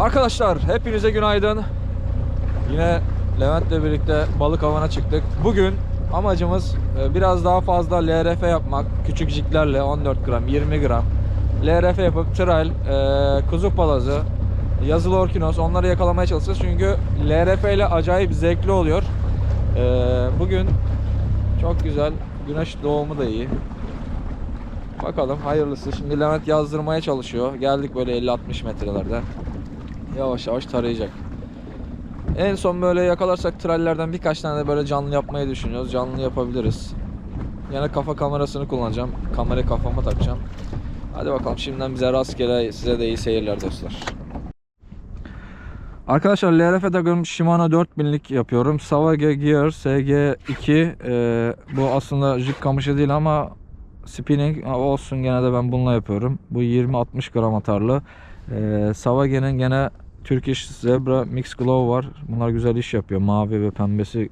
Arkadaşlar hepinize günaydın. Yine Levent'le birlikte balık avına çıktık. Bugün amacımız e, biraz daha fazla LRF yapmak. Küçük jiklerle 14 gram, 20 gram. LRF yapıp tral, e, kuzu palazı, yazılı orkinos onları yakalamaya çalışacağız. Çünkü LRF ile acayip zevkli oluyor. E, Bugün çok güzel. Güneş doğumu da iyi. Bakalım hayırlısı. Şimdi Levent yazdırmaya çalışıyor. Geldik böyle 50-60 metrelerde. Yavaş yavaş tarayacak. En son böyle yakalarsak trallerden birkaç tane de böyle canlı yapmayı düşünüyoruz. Canlı yapabiliriz. Yine kafa kamerasını kullanacağım. Kamerayı kafama takacağım. Hadi bakalım şimdiden bize rastgele size de iyi seyirler dostlar. Arkadaşlar LRF takım Shimano 4000'lik yapıyorum. Savage Gear SG2 Ee, bu aslında jig kamışı değil ama spinning olsun gene de ben bununla yapıyorum. Bu 20-60 gram atarlı. Ee, Savage'nin gene Turkish Zebra Mix Glow var. Bunlar güzel iş yapıyor. Mavi ve pembesi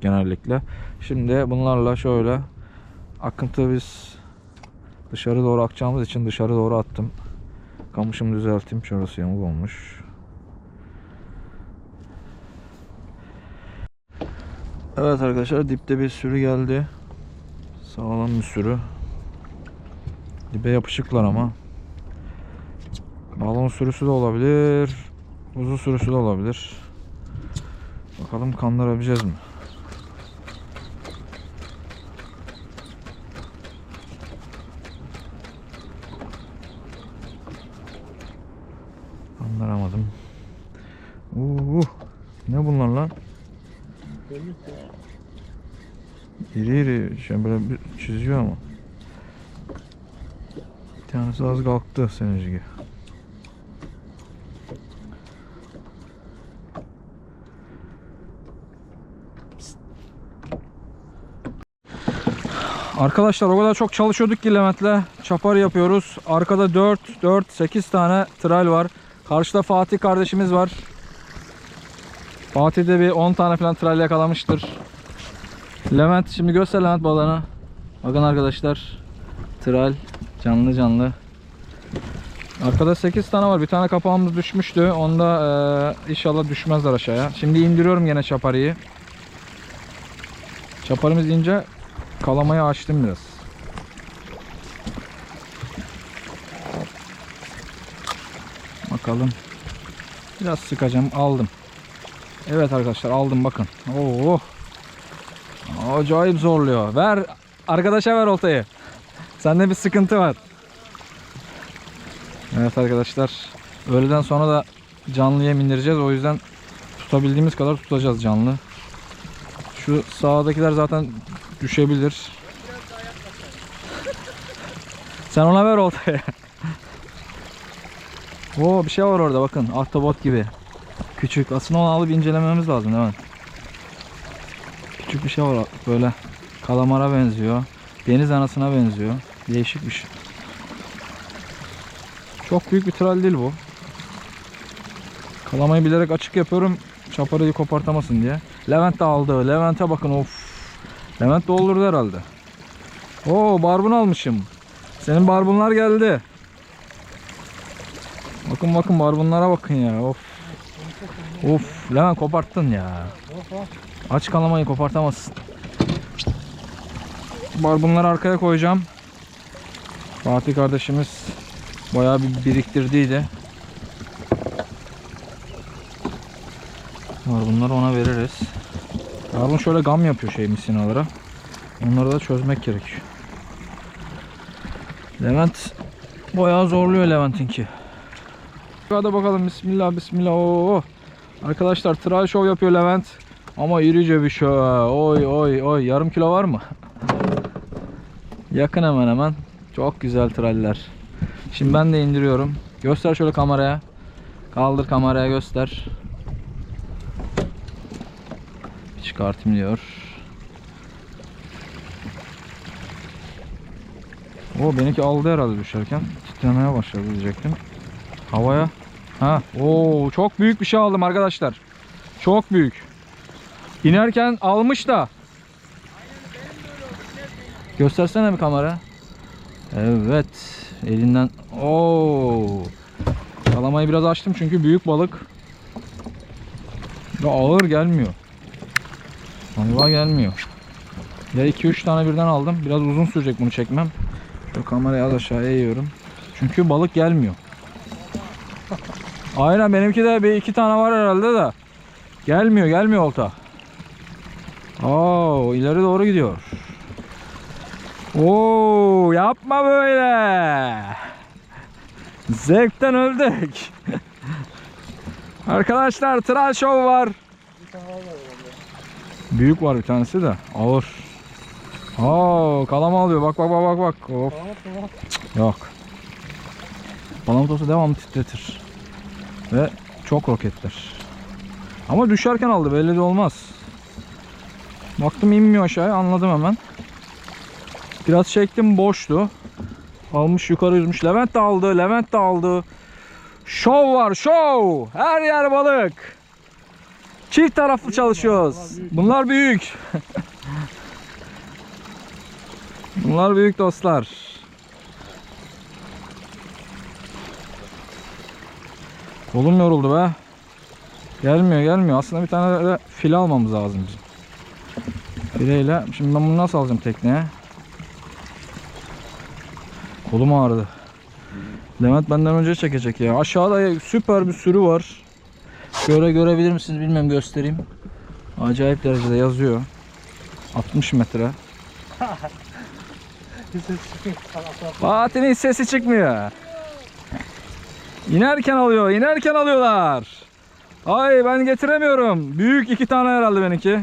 genellikle. Şimdi bunlarla şöyle akıntı biz dışarı doğru akacağımız için dışarı doğru attım. Kamışımı düzelteyim. Şurası yamuk olmuş. Evet arkadaşlar dipte bir sürü geldi. Sağlam bir sürü. Dibe yapışıklar ama. Balon sürüsü de olabilir. Uzun sürüsü de olabilir. Bakalım kandırabileceğiz mi? Kandıramadım. Uh, ne bunlar lan? İri iri şey böyle bir çiziyor ama. Bir tanesi az kalktı senin gibi. Arkadaşlar o kadar çok çalışıyorduk ki Levent'le. Çapar yapıyoruz. Arkada 4, 4, 8 tane tral var. Karşıda Fatih kardeşimiz var. Fatih de bir 10 tane falan tral yakalamıştır. Levent şimdi göster Levent balığını. Bakın arkadaşlar. Tral canlı canlı. Arkada 8 tane var. Bir tane kapağımız düşmüştü. Onda eee, inşallah düşmezler aşağıya. Şimdi indiriyorum yine çaparıyı. Çaparımız ince kalamayı açtım biraz. Bakalım. Biraz sıkacağım. Aldım. Evet arkadaşlar aldım bakın. Oo. Acayip zorluyor. Ver arkadaşa ver oltayı. Sende bir sıkıntı var. Evet arkadaşlar. Öğleden sonra da canlı yem indireceğiz. O yüzden tutabildiğimiz kadar tutacağız canlı. Şu sağdakiler zaten düşebilir. Sen ona ver oltayı. Oo bir şey var orada bakın. Ahtapot gibi. Küçük. Aslında onu alıp incelememiz lazım hemen. Küçük bir şey var böyle. Kalamara benziyor. Deniz anasına benziyor. Değişik bir şey. Çok büyük bir tral değil bu. Kalamayı bilerek açık yapıyorum. Çaparayı kopartamasın diye. Levent de aldı. Levent'e bakın of. Levent doldurdu herhalde. Oo barbun almışım. Senin barbunlar geldi. Bakın bakın barbunlara bakın ya. Of. Of Levent koparttın ya. Aç kalamayı kopartamazsın. Barbunları arkaya koyacağım. Fatih kardeşimiz bayağı bir biriktirdiydi. Barbunları ona veririz. Barbun şöyle gam yapıyor şey misinalara. Onları da çözmek gerekiyor. Levent bayağı zorluyor Levent'inki. Hadi bakalım bismillah bismillah. Oo. Arkadaşlar tral show yapıyor Levent. Ama irice bir şey. Oy oy oy. Yarım kilo var mı? Yakın hemen hemen. Çok güzel traller. Şimdi ben de indiriyorum. Göster şöyle kameraya. Kaldır kameraya göster. Çıkartayım diyor. O benimki aldı herhalde düşerken. Titremeye başladı diyecektim. Havaya. Ha, o çok büyük bir şey aldım arkadaşlar. Çok büyük. İnerken almış da. Göstersene bir kamera. Evet. Elinden. Oo. Kalamayı biraz açtım çünkü büyük balık. Ya ağır gelmiyor. Vallahi gelmiyor. Ya 2-3 tane birden aldım. Biraz uzun sürecek bunu çekmem. Şu kamerayı az aşağıya eğiyorum. Çünkü balık gelmiyor. Aynen benimki de bir iki tane var herhalde de. Gelmiyor gelmiyor olta. Oo ileri doğru gidiyor. Oo yapma böyle. Zevkten öldük. Arkadaşlar Tral Show var. Büyük var bir tanesi de ağır. Oo kalama alıyor bak bak bak bak bak. Of. Cık, Yok. Palamut olsa devamlı titretir. Ve çok roketler. Ama düşerken aldı belli de olmaz. Baktım inmiyor aşağıya anladım hemen. Biraz çektim boştu. Almış yukarı yüzmüş. Levent de aldı. Levent de aldı. Şov var şov. Her yer balık. Çift taraflı çalışıyoruz. Bunlar büyük. Bunlar büyük dostlar. Kolum yoruldu be. Gelmiyor gelmiyor. Aslında bir tane de file almamız lazım bizim. Fileyle. Şimdi ben bunu nasıl alacağım tekneye? Kolum ağrıdı. Levent benden önce çekecek ya. Aşağıda süper bir sürü var. Şöyle görebilir misiniz bilmem göstereyim. Acayip derecede yazıyor. 60 metre. Fatih'in sesi çıkmıyor. İnerken alıyor, inerken alıyorlar. Ay ben getiremiyorum. Büyük iki tane herhalde benimki.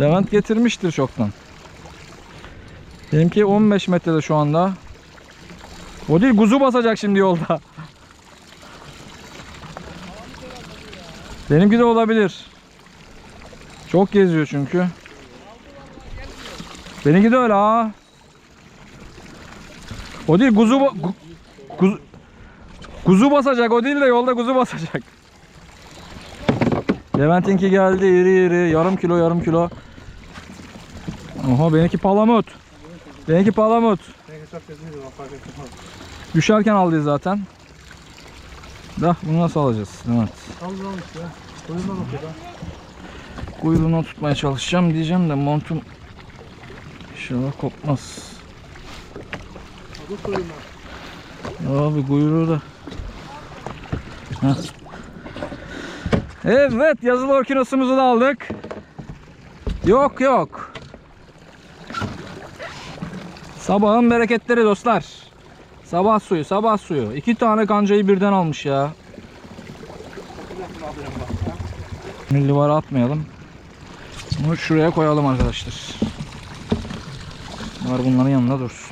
Levent getirmiştir çoktan. Benimki 15 metrede şu anda. O değil kuzu basacak şimdi yolda. Benimki de olabilir. Çok geziyor çünkü. Benimki de öyle ha. O değil kuzu ba- kuzu, kuzu basacak o değil de yolda kuzu basacak. Levent'inki geldi iri iri yarım kilo yarım kilo. Oha benimki palamut. Benimki palamut. Düşerken aldı zaten. Da bunu nasıl alacağız? Evet. Kuyruğunu tutmaya çalışacağım diyeceğim de montum inşallah kopmaz. Abi kuyruğu da. Evet yazılı orkinosumuzu da aldık. Yok yok. Sabahın bereketleri dostlar. Sabah suyu sabah suyu. İki tane kancayı birden almış ya. Milli var atmayalım. Bunu şuraya koyalım arkadaşlar. Var bunların yanında dursun.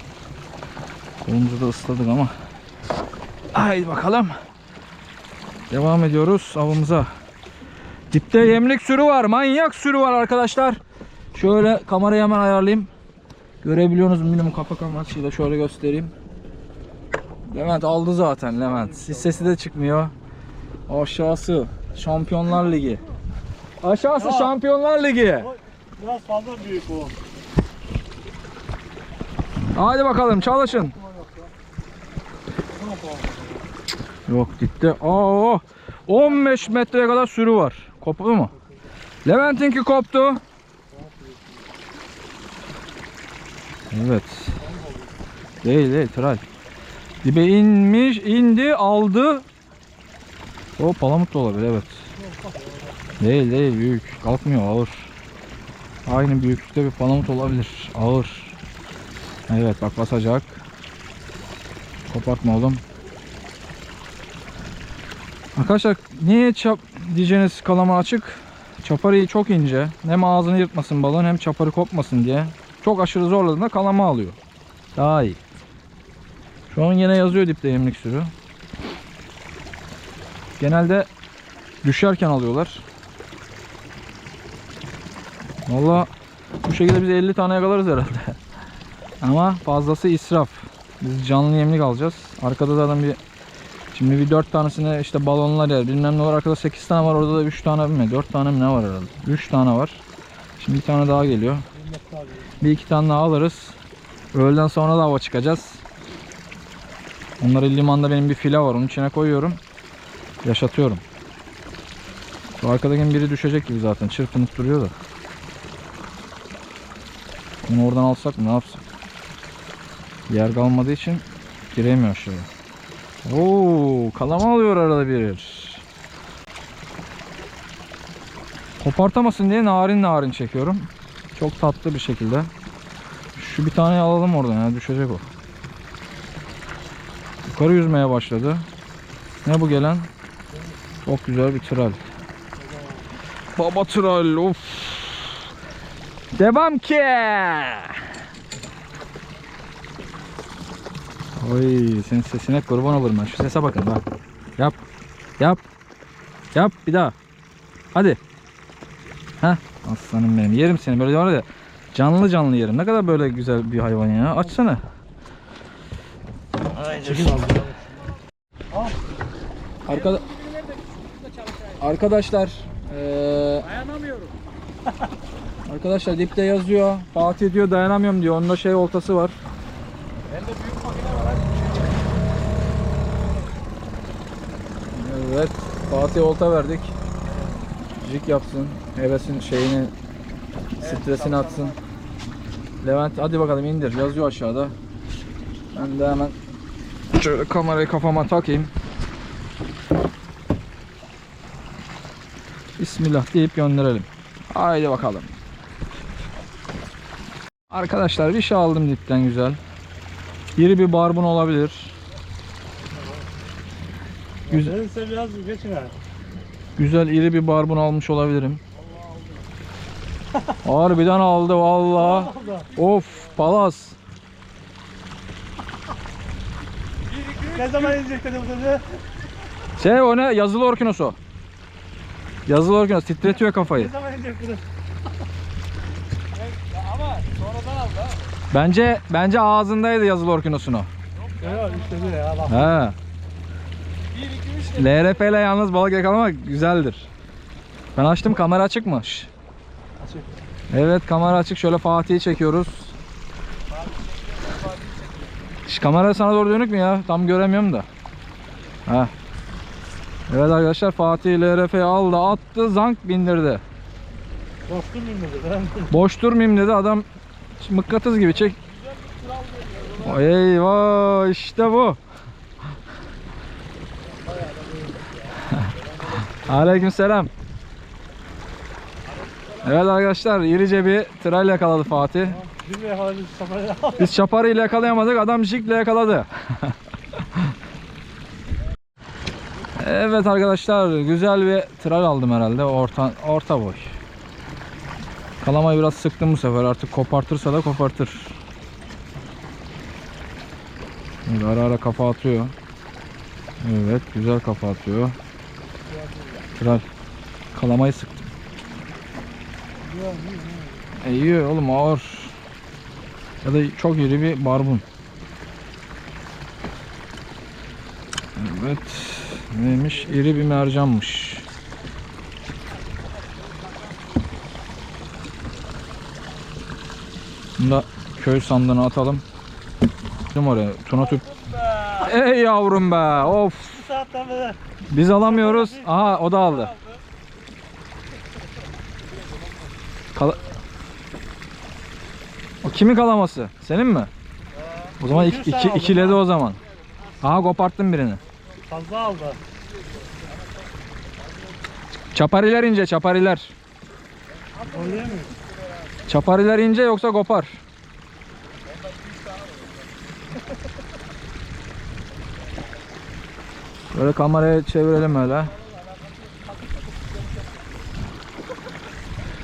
Kolumuzu da ısladık ama. Haydi bakalım. Devam ediyoruz avımıza. Dipte yemlik sürü var. Manyak sürü var arkadaşlar. Şöyle kamerayı hemen ayarlayayım. Görebiliyorsunuz mu bilmiyorum kapak amaçıyla şöyle göstereyim. Levent aldı zaten Levent. Hiç sesi de çıkmıyor. Aşağısı Şampiyonlar Ligi. Aşağısı Ya. Şampiyonlar Ligi. Biraz fazla büyük o. Hadi bakalım çalışın. Yok gitti. Aa, 15 metreye kadar sürü var. Koptu mu? Levent'inki koptu. Evet. Değil değil tral. Dibe inmiş, indi, aldı. O palamut da olabilir evet. Değil değil büyük. Kalkmıyor ağır. Aynı büyüklükte bir palamut olabilir. Ağır. Evet bak basacak. Kopartma oğlum. Arkadaşlar niye çap diyeceğiniz kalama açık? Çaparı çok ince. Hem ağzını yırtmasın balon hem çaparı kopmasın diye. Çok aşırı zorladığında kalama alıyor. Daha iyi. Şu an yine yazıyor dipte yemlik sürü. Genelde düşerken alıyorlar. Valla bu şekilde biz 50 tane yakalarız herhalde. Ama fazlası israf. Biz canlı yemlik alacağız. Arkada zaten bir şimdi bir 4 tanesine işte balonlar yer bilmem ne var. Arkada 8 tane var. Orada da 3 tane mi? 4 tane mi ne var herhalde? 3 tane var. Şimdi bir tane daha geliyor. Bir iki tane daha alırız. Öğleden sonra da hava çıkacağız. Onları limanda benim bir file var. Onun içine koyuyorum. Yaşatıyorum. Şu arkadaki biri düşecek gibi zaten. Çırpınıp duruyor da. Onu oradan alsak mı? Ne yapsak? Yer kalmadığı için giremiyor aşağıya. Oo, kalama alıyor arada bir. Kopartamasın diye narin narin çekiyorum. Çok tatlı bir şekilde. Şu bir tane alalım oradan ya düşecek o. Yukarı yüzmeye başladı. Ne bu gelen? Çok güzel bir tral. Baba tral of. Devam ki. Oy senin sesine kurban olurum ben. Şu sese bakın bak. Yap. Yap. Yap bir daha. Hadi. Heh aslanım benim. Yerim seni böyle var ya. Canlı canlı yerim. Ne kadar böyle güzel bir hayvan ya. Açsana. Çekil. Arkada Arkadaşlar eee Dayanamıyorum. arkadaşlar dipte yazıyor. Fatih diyor dayanamıyorum diyor. Onda şey oltası var. Bende büyük makine var. Evet. Fatih olta verdik. Jig yapsın. Hevesin şeyini stresini atsın. Levent hadi bakalım indir. Yazıyor aşağıda. Ben de hemen şöyle kamerayı kafama takayım. Bismillah deyip gönderelim. Haydi bakalım. Arkadaşlar bir şey aldım dipten güzel. İri bir barbun olabilir. Güzel. Size biraz geçin ha. Güzel iri bir barbun almış olabilirim. Harbiden aldı vallahi. Of palas. Ne zaman inecek dedi. Şey o ne yazılı orkinosu. Yazılı orkinos titretiyor Ne kafayı. zaman inecek dedim. Ama sonradan aldı ha. Bence bence ağzındaydı yazılı orkinosunu. Yok işte bir ya. He. 1 2 3 LRF ile yalnız balık yakalamak güzeldir. Ben açtım kamera açık mı? Şş. Açık. Evet kamera açık. Şöyle Fatih'i çekiyoruz. Şş, kamera sana doğru dönük mü ya? Tam göremiyorum da. Heh. Evet arkadaşlar Fatih LRF'yi aldı attı zank bindirdi. Dostum muyum dedi. Boş durmayayım dedi adam mıknatıs gibi çek. Eyvah işte bu. Aleykümselam. Evet arkadaşlar irice bir tral yakaladı Fatih. Biz çaparı ile yakalayamadık adam jikle yakaladı. evet arkadaşlar güzel bir tral aldım herhalde orta orta boy. Kalamayı biraz sıktım bu sefer artık kopartırsa da kopartır. Ara ara kafa atıyor. Evet güzel kafa atıyor. Tral. Kalamayı sıktım. E, yiyor oğlum ağır. Ya da çok iri bir barbun. Evet. Neymiş? İri bir mercanmış. Bunu da köy sandığına atalım. Bizim oraya tuna tüp. Ey yavrum be. Of. Beri. Biz alamıyoruz. Aha o da aldı. Kala... O kimin kalaması? Senin mi? O zaman iki, iki, ikiledi o zaman. Aha koparttım birini. Fazla aldı. Çapariler ince çapariler. Çapariler ince yoksa kopar. Böyle kamerayı çevirelim öyle.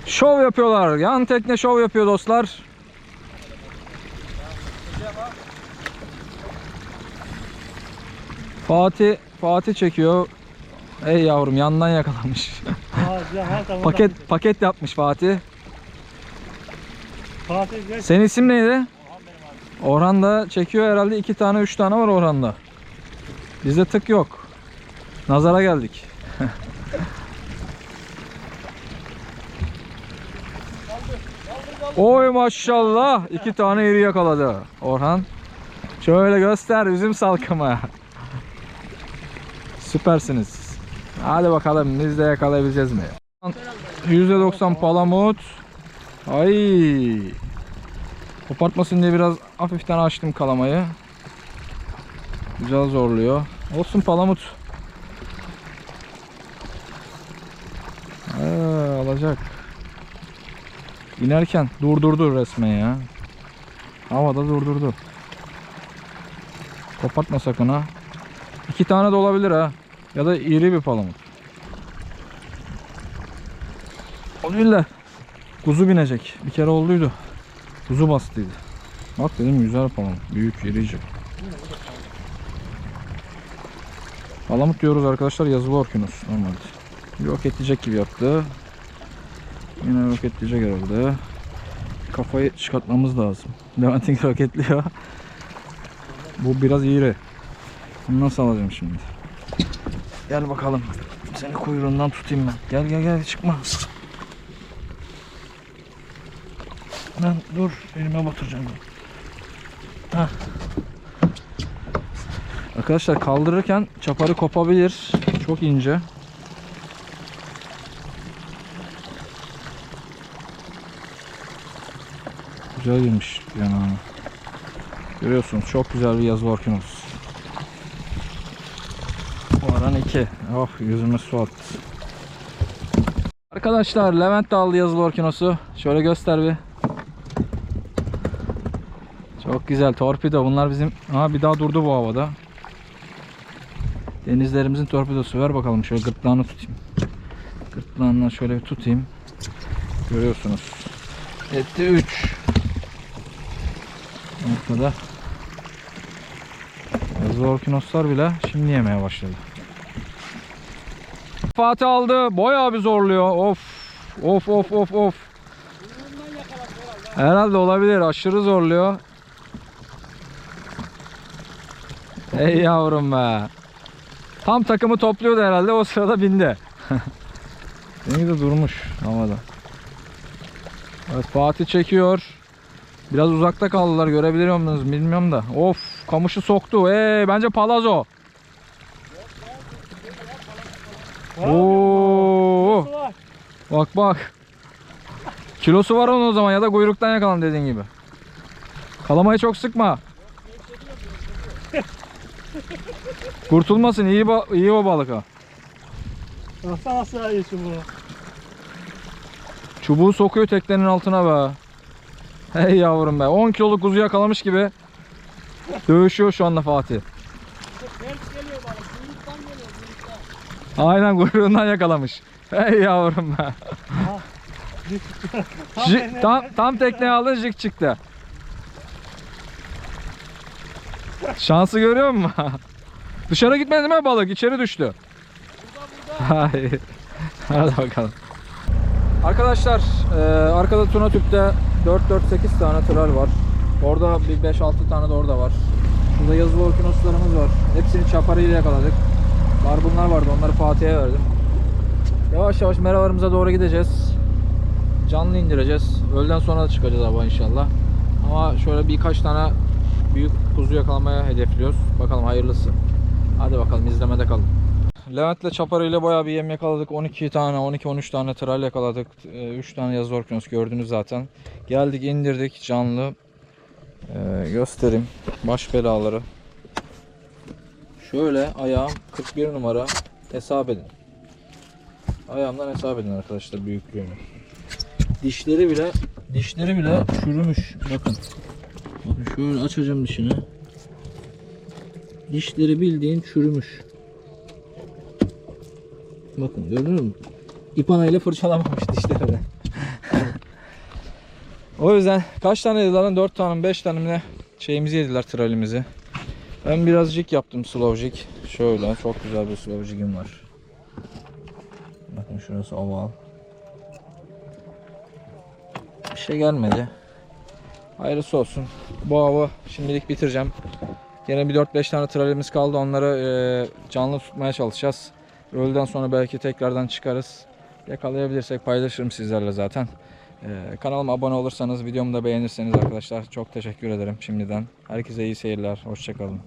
Şov yapıyorlar. Yan tekne şov yapıyor dostlar. Fatih Fatih çekiyor. Ey yavrum yandan yakalamış. Paket paket yapmış Fatih. Senin isim neydi? Orhan da çekiyor herhalde iki tane üç tane var Orhan'da. Bizde tık yok. Nazara geldik. Oy maşallah iki tane iri yakaladı Orhan. Şöyle göster üzüm salkımı. Süpersiniz. Hadi bakalım biz de yakalayabileceğiz mi? %90 palamut. Ay. Kopartmasın diye biraz hafiften açtım kalamayı. Güzel zorluyor. Olsun palamut. Aa, alacak. İnerken durdurdu resmen ya. Havada durdurdu. Kopartma sakın ha. İki tane de olabilir ha. Ya da iri bir palamut. Olabilirler. Kuzu binecek. Bir kere olduydu. Kuzu bastıydı. Bak dedim güzel palamut. Büyük, irici. Palamut diyoruz arkadaşlar. Yazılı orkinos normalde. Yok edecek gibi yaptı. Yine yok edecek herhalde. Kafayı çıkartmamız lazım. Levent'in roketliyor. Bu biraz iri. Bunu nasıl alacağım şimdi? Gel bakalım. Seni kuyruğundan tutayım ben. Gel gel gel çıkma. Lan dur elime batıracağım. Hah. Arkadaşlar kaldırırken çaparı kopabilir. Çok ince. Güzel girmiş yanağına. Görüyorsunuz çok güzel bir yazı orkinos. Oran 2. Oh yüzüme su attı. Arkadaşlar Levent de aldı yazılı orkinosu. Şöyle göster bir. Çok güzel torpido. Bunlar bizim... Aha bir daha durdu bu havada. Denizlerimizin torpidosu. Ver bakalım şöyle gırtlağını tutayım. Gırtlağından şöyle bir tutayım. Görüyorsunuz. Etti 3. Ortada. Yazılı orkinoslar bile şimdi yemeye başladı. Fatih aldı. Bayağı bir zorluyor. Of. Of of of of. Herhalde olabilir. Aşırı zorluyor. Ey yavrum be. Tam takımı topluyordu herhalde. O sırada bindi. Seninki de durmuş havada. Evet Fatih çekiyor. Biraz uzakta kaldılar. Görebiliyor musunuz bilmiyorum da. Of kamışı soktu. Ee, bence palazo. Oo. Bak bak. Kilosu var onun o zaman ya da kuyruktan yakalan dediğin gibi. Kalamayı çok sıkma. Kurtulmasın iyi, iyi o balık ha. Nasıl nasıl ayıyorsun bunu? Çubuğu sokuyor teknenin altına be. Hey yavrum be 10 kiloluk kuzu yakalamış gibi. Dövüşüyor şu anda Fatih. Ters geliyor bana. Kuyruktan geliyor kuyruktan. Aynen kuyruğundan yakalamış. Hey yavrum be. Tam, tam tekneye aldın jig çıktı. Şansı görüyor musun? Dışarı gitmedi mi balık? İçeri düştü. Hayır. Hadi bakalım. Arkadaşlar e, arkada tuna tüpte 4-4-8 tane tral var. Orada bir 5-6 tane de orada var. Şurada yazılı orkinoslarımız var. Hepsini çaparıyla yakaladık. Barbunlar vardı onları Fatih'e verdim. Yavaş yavaş meralarımıza doğru gideceğiz. Canlı indireceğiz. Öğleden sonra da çıkacağız hava inşallah. Ama şöyle birkaç tane büyük kuzu yakalamaya hedefliyoruz. Bakalım hayırlısı. Hadi bakalım izlemede kalın. Levent'le Çaparı ile bayağı bir yem yakaladık. 12 tane, 12-13 tane tral yakaladık. 3 tane yazı orkinos gördünüz zaten. Geldik indirdik canlı. Ee, göstereyim. Baş belaları. Şöyle ayağım 41 numara hesap edin. Ayağımdan hesap edin arkadaşlar büyüklüğünü. Dişleri bile dişleri bile çürümüş. Bakın. Bakın şöyle açacağım dişini. Dişleri bildiğin çürümüş. Bakın gördünüz mü? İpana ile fırçalamamış dişlerini. o yüzden kaç tane yediler lan? 4 tane mi 5 tane mi ne şeyimizi yediler tralimizi. Ben biraz jig yaptım slow jig. Şöyle çok güzel bir slow jigim var. Bakın şurası oval. Bir şey gelmedi. Hayırlısı olsun. Bu avı şimdilik bitireceğim. Yine bir 4-5 tane tralimiz kaldı. Onları e, canlı tutmaya çalışacağız. Öğleden sonra belki tekrardan çıkarız. Yakalayabilirsek paylaşırım sizlerle zaten. Ee, kanalıma abone olursanız, videomu da beğenirseniz arkadaşlar çok teşekkür ederim şimdiden. Herkese iyi seyirler. Hoşçakalın.